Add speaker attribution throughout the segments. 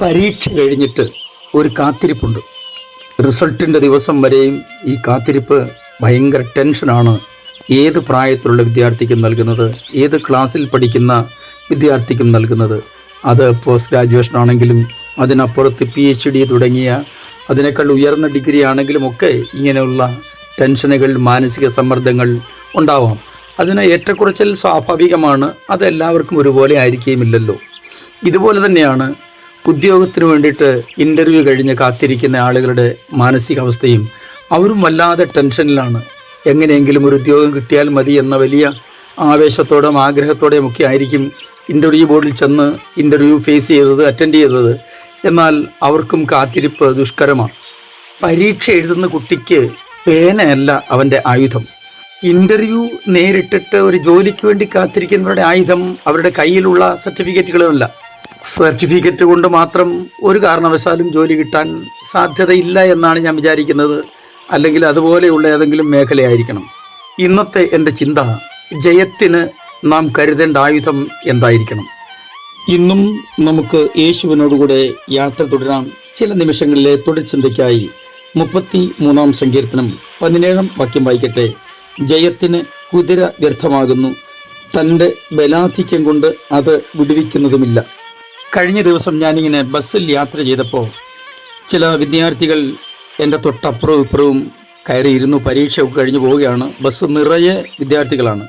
Speaker 1: പരീക്ഷ കഴിഞ്ഞിട്ട് ഒരു കാത്തിരിപ്പുണ്ട്. റിസൾട്ടിന്റെ ദിവസം വരെയും ഈ കാത്തിരിപ്പ് ഭയങ്കര ടെൻഷനാണ്. ഏത് പ്രായത്തിലുള്ള വിദ്യാർത്ഥിക്കും നൽകുന്നത് ഏത് ക്ലാസ്സിൽ പഠിക്കുന്ന വിദ്യാർത്ഥിക്കും നൽകുന്നത്. അത് പോസ്റ്റ് ഗ്രാജുവേഷൻ ആണെങ്കിലും അതിനപ്പുറത്ത് പി എച്ച് ഡി തുടങ്ങിയ അതിനേക്കാൾ ഉയർന്ന ഡിഗ്രി ആണെങ്കിലും ഒക്കെ ഇങ്ങനെയുള്ള ടെൻഷനുകൾ മാനസിക സമ്മർദ്ദങ്ങൾ ഉണ്ടാവാം. അതിന് ഏറ്റക്കുറച്ചിൽ സ്വാഭാവികമാണ് അത് എല്ലാവർക്കും ഒരുപോലെ ആയിരിക്കുകയുമില്ലല്ലോ. ഇതുപോലെ തന്നെയാണ് ഉദ്യോഗത്തിന് വേണ്ടിയിട്ട് ഇന്റർവ്യൂ കഴിഞ്ഞ് കാത്തിരിക്കുന്ന ആളുകളുടെ മാനസികാവസ്ഥയും അവരും വല്ലാതെ ടെൻഷനിലാണ്. എങ്ങനെയെങ്കിലും ഒരു ഉദ്യോഗം കിട്ടിയാൽ മതി എന്ന വലിയ ആവേശത്തോടും ആഗ്രഹത്തോടെയും ഒക്കെ ആയിരിക്കും ഇന്റർവ്യൂ ബോർഡിൽ ചെന്ന് ഇന്റർവ്യൂ ഫേസ് ചെയ്തത് അറ്റൻഡ് ചെയ്തത്. എന്നാൽ അവർക്കും കാത്തിരിപ്പ് ദുഷ്കരമാണ്. പരീക്ഷ എഴുതുന്ന കുട്ടിക്ക് പേനയല്ല അവന്റെ ആയുധം. ഇന്റർവ്യൂ നേരിട്ടിട്ട് ഒരു ജോലിക്ക് വേണ്ടി കാത്തിരിക്കുന്നവരുടെ ആയുധം അവരുടെ കയ്യിലുള്ള സർട്ടിഫിക്കറ്റുകളുമല്ല സർട്ടിഫിക്കറ്റ് കൊണ്ട് മാത്രം ഒരു കാരണവശാലും ജോലി കിട്ടാൻ സാധ്യതയില്ല എന്നാണ് ഞാൻ വിചാരിക്കുന്നത്. അല്ലെങ്കിൽ അതുപോലെയുള്ള ഏതെങ്കിലും മേഖലയായിരിക്കണം. ഇന്നത്തെ എന്റെ ചിന്ത ജയത്തിന് നാം കരുതേണ്ട ആയുധം എന്തായിരിക്കണം? ഇന്നും നമുക്ക് യേശുവിനോടുകൂടെ യാത്ര തുടരാം. ചില നിമിഷങ്ങളിലെ തുടർചിന്തയ്ക്കായി മുപ്പത്തി മൂന്നാം സങ്കീർത്തനം പതിനേഴാം വാക്യം വായിക്കട്ടെ. ജയത്തിന് കുതിര വ്യർത്ഥമാകുന്നു. തന്റെ ബലാധിക്യം കൊണ്ട് അത് വിടുവിക്കുന്നതുമില്ല. കഴിഞ്ഞ ദിവസം ഞാനിങ്ങനെ ബസ്സിൽ യാത്ര ചെയ്തപ്പോൾ ചില വിദ്യാർത്ഥികൾ എന്റെ തൊട്ടപ്പുറവും ഇപ്പുറവും കയറിയിരുന്നു. പരീക്ഷ ഒക്കെ കഴിഞ്ഞ് പോവുകയാണ്. ബസ് നിറയെ വിദ്യാർത്ഥികളാണ്.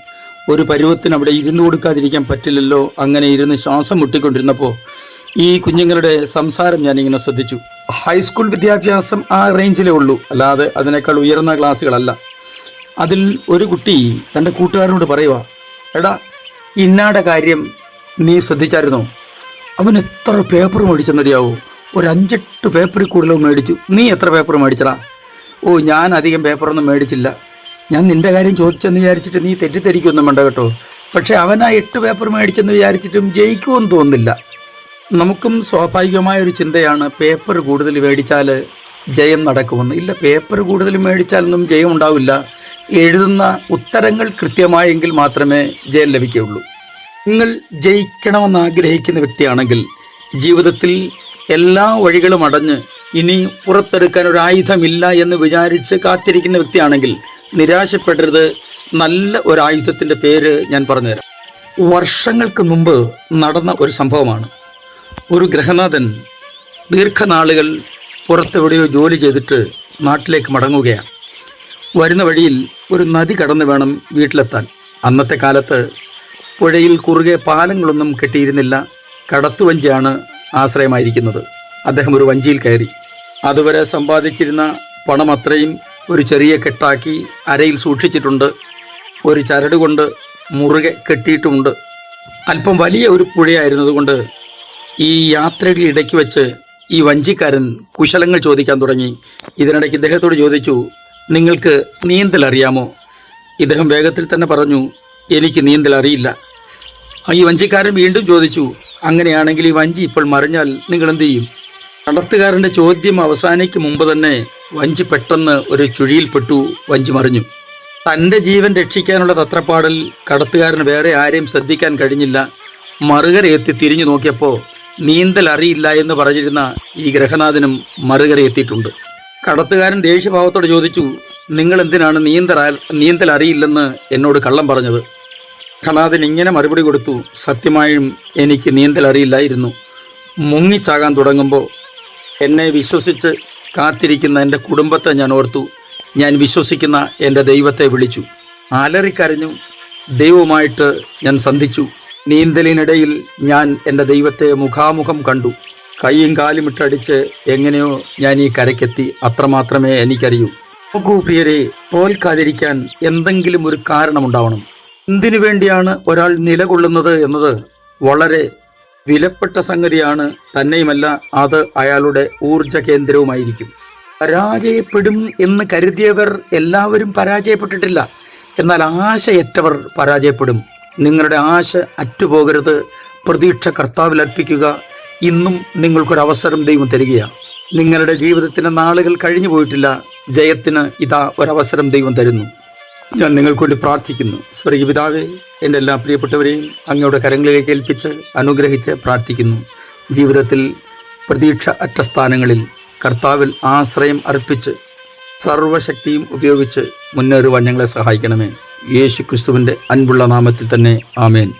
Speaker 1: ഒരു പരുവത്തിന് അവിടെ ഇരുന്ന് കൊടുക്കാതിരിക്കാൻ പറ്റില്ലല്ലോ. അങ്ങനെ ഇരുന്ന് ശ്വാസം മുട്ടിക്കൊണ്ടിരുന്നപ്പോൾ ഈ കുഞ്ഞുങ്ങളുടെ സംസാരം ഞാനിങ്ങനെ ശ്രദ്ധിച്ചു. ഹൈസ്കൂൾ വിദ്യാഭ്യാസം ആ റേഞ്ചിലേ ഉള്ളൂ. അല്ലാതെ അതിനേക്കാൾ ഉയർന്ന ക്ലാസ്സുകളല്ല. അതിൽ ഒരു കുട്ടി തന്റെ കൂട്ടുകാരനോട് പറയുക എടാ ഇന്നാടെ കാര്യം നീ ശ്രദ്ധിച്ചായിരുന്നോ? അവൻ എത്ര പേപ്പർ മേടിച്ചെന്നറിയാവോ ഒരു അഞ്ചെട്ട് പേപ്പറിൽ കൂടുതലും മേടിച്ചു. നീ എത്ര പേപ്പർ മേടിച്ചടാ? ഓ ഞാൻ അധികം പേപ്പറൊന്നും മേടിച്ചില്ല. ഞാൻ നിന്റെ കാര്യം ചോദിച്ചെന്ന് വിചാരിച്ചിട്ട് നീ തെറ്റിദ്ധരിക്കൊന്നും വേണ്ട കേട്ടോ. പക്ഷേ അവൻ ആ എട്ട് പേപ്പർ മേടിച്ചെന്ന് വിചാരിച്ചിട്ടും ജയിക്കുമെന്ന് തോന്നുന്നില്ല. നമുക്കും സ്വാഭാവികമായ ഒരു ചിന്തയാണ് പേപ്പർ കൂടുതൽ മേടിച്ചാൽ ജയം നടക്കുമെന്ന്. ഇല്ല പേപ്പർ കൂടുതൽ മേടിച്ചാലൊന്നും ജയം ഉണ്ടാവില്ല എഴുതുന്ന ഉത്തരങ്ങൾ കൃത്യമായെങ്കിൽ മാത്രമേ ജയം ലഭിക്കുകയുള്ളൂ. നിങ്ങൾ ജയിക്കണമെന്ന് ആഗ്രഹിക്കുന്ന വ്യക്തിയാണെങ്കിൽ ജീവിതത്തിൽ എല്ലാ വഴികളും അടഞ്ഞ് ഇനി പുറത്തെടുക്കാൻ ഒരു ആയുധമില്ല എന്ന് വിചാരിച്ച് കാത്തിരിക്കുന്ന വ്യക്തിയാണെങ്കിൽ നിരാശപ്പെടരുത്. നല്ല ഒരു ആയുധത്തിന്റെ പേര് ഞാൻ പറഞ്ഞുതരാം. വർഷങ്ങൾക്ക് മുമ്പ് നടന്ന ഒരു സംഭവമാണ്. ഒരു ഗ്രഹനാഥൻ ദീർഘനാളുകൾ പുറത്തെവിടെയോ ജോലി ചെയ്തിട്ട് നാട്ടിലേക്ക് മടങ്ങുകയാണ്. വരുന്ന വഴിയിൽ ഒരു നദി കടന്നു വേണം വീട്ടിലെത്താൻ. അന്നത്തെ കാലത്ത് പുഴയിൽ കുറുകെ പാലങ്ങളൊന്നും കെട്ടിയിരുന്നില്ല. കടത്തുവഞ്ചിയാണ് ആശ്രയമായിരിക്കുന്നത്. അദ്ദേഹം ഒരു വഞ്ചിയിൽ കയറി. അതുവരെ സമ്പാദിച്ചിരുന്ന പണം അത്രയും ഒരു ചെറിയ കെട്ടാക്കി അരയിൽ സൂക്ഷിച്ചിട്ടുണ്ട്. ഒരു ചരട് കൊണ്ട് മുറുകെ കെട്ടിയിട്ടുമുണ്ട്. അല്പം വലിയ ഒരു പുഴയായിരുന്നതുകൊണ്ട് ഈ യാത്രയുടെ ഇടയ്ക്ക് വെച്ച് ഈ വഞ്ചിക്കാരൻ കുശലങ്ങൾ ചോദിക്കാൻ തുടങ്ങി. ഇതിനിടയ്ക്ക് ഇദ്ദേഹത്തോട് ചോദിച്ചു നിങ്ങൾക്ക് നീന്തൽ അറിയാമോ? ഇദ്ദേഹം വേഗത്തിൽ തന്നെ പറഞ്ഞു എനിക്ക് നീന്തൽ അറിയില്ല. ഈ വഞ്ചിക്കാരൻ വീണ്ടും ചോദിച്ചു അങ്ങനെയാണെങ്കിൽ ഈ വഞ്ചി ഇപ്പോൾ മറിഞ്ഞാൽ നിങ്ങൾ എന്ത് ചെയ്യും? നടത്തുകാരന്റെ ചോദ്യം അവസാനിക്കും മുമ്പ് തന്നെ വഞ്ചി പെട്ടെന്ന് ഒരു ചുഴിയിൽപ്പെട്ടു വഞ്ചി മറിഞ്ഞു. തന്റെ ജീവൻ രക്ഷിക്കാനുള്ള തത്രപ്പാടിൽ കടത്തുകാരന് വേറെ ആരെയും ശ്രദ്ധിക്കാൻ കഴിഞ്ഞില്ല. മറുകരയെത്തി തിരിഞ്ഞു നോക്കിയപ്പോൾ നീന്തൽ അറിയില്ല എന്ന് പറഞ്ഞിരുന്ന ഈ ഗ്രഹനാഥനും മറുകരയെത്തിയിട്ടുണ്ട് കടത്തുകാരൻ ദേഷ്യഭാവത്തോടെ ചോദിച്ചു നിങ്ങൾ എന്തിനാണ് നീന്തൽ നീന്തൽ അറിയില്ലെന്ന് എന്നോട് കള്ളം പറഞ്ഞത്? കണാദൻ ഇങ്ങനെ മറുപടി കൊടുത്തു സത്യമായും എനിക്ക് നീന്തൽ അറിയില്ലായിരുന്നു മുങ്ങിച്ചാകാൻ തുടങ്ങുമ്പോൾ എന്നെ വിശ്വസിച്ച് കാത്തിരിക്കുന്ന എന്റെ കുടുംബത്തെ ഞാൻ ഓർത്തു. ഞാൻ വിശ്വസിക്കുന്ന എന്റെ ദൈവത്തെ വിളിച്ചു. അലറിക്കരഞ്ഞു ദൈവവുമായിട്ട് ഞാൻ സന്ധിച്ചു. നീന്തലിനിടയിൽ ഞാൻ എന്റെ ദൈവത്തെ മുഖാമുഖം കണ്ടു. കൈയും കാലും ഇട്ടടിച്ച് എങ്ങനെയോ ഞാൻ ഈ കരയ്ക്കെത്തി. അത്രമാത്രമേ എനിക്കറിയൂ. നോക്കൂ തോൽക്കാതിരിക്കാൻ എന്തെങ്കിലും ഒരു കാരണമുണ്ടാവണം. എന്തിനു വേണ്ടിയാണ് ഒരാൾ നിലകൊള്ളുന്നത് എന്നത് വളരെ വിലപ്പെട്ട സംഗതിയാണ്. തന്നെയുമല്ല അത് അയാളുടെ ഊർജ കേന്ദ്രവുമായിരിക്കും. പരാജയപ്പെടും എന്ന് കരുതിയവർ എല്ലാവരും പരാജയപ്പെട്ടിട്ടില്ല. എന്നാൽ ആശയറ്റവർ പരാജയപ്പെടും. നിങ്ങളുടെ ആശ അറ്റുപോകരുത്. പ്രതീക്ഷ കർത്താവിൽ അർപ്പിക്കുക. ഇന്നും നിങ്ങൾക്കൊരവസരം ദൈവം തരികയാണ്. നിങ്ങളുടെ ജീവിതത്തിന്റെ നാളുകൾ കഴിഞ്ഞു പോയിട്ടില്ല ജയത്തിന് ഇതാ ഒരവസരം ദൈവം തരുന്നു. ഞാൻ നിങ്ങൾക്ക് വേണ്ടി പ്രാർത്ഥിക്കുന്നു. സ്വർഗീയ പിതാവേ എന്റെ എല്ലാ പ്രിയപ്പെട്ടവരെയും അങ്ങയുടെ കരങ്ങളിലേക്ക് ഏൽപ്പിച്ച് അനുഗ്രഹിച്ച് പ്രാർത്ഥിക്കുന്നു. ജീവിതത്തിൽ പ്രതീക്ഷ അറ്റ സ്ഥാനങ്ങളിൽ കർത്താവിൽ ആശ്രയം അർപ്പിച്ച് സർവശക്തിയും ഉപയോഗിച്ച് മുന്നേറുവാൻ ഞങ്ങളെ സഹായിക്കണമേ. യേശു ക്രിസ്തുവിന്റെ അൻപുള്ള നാമത്തിൽ തന്നെ ആമേൻ.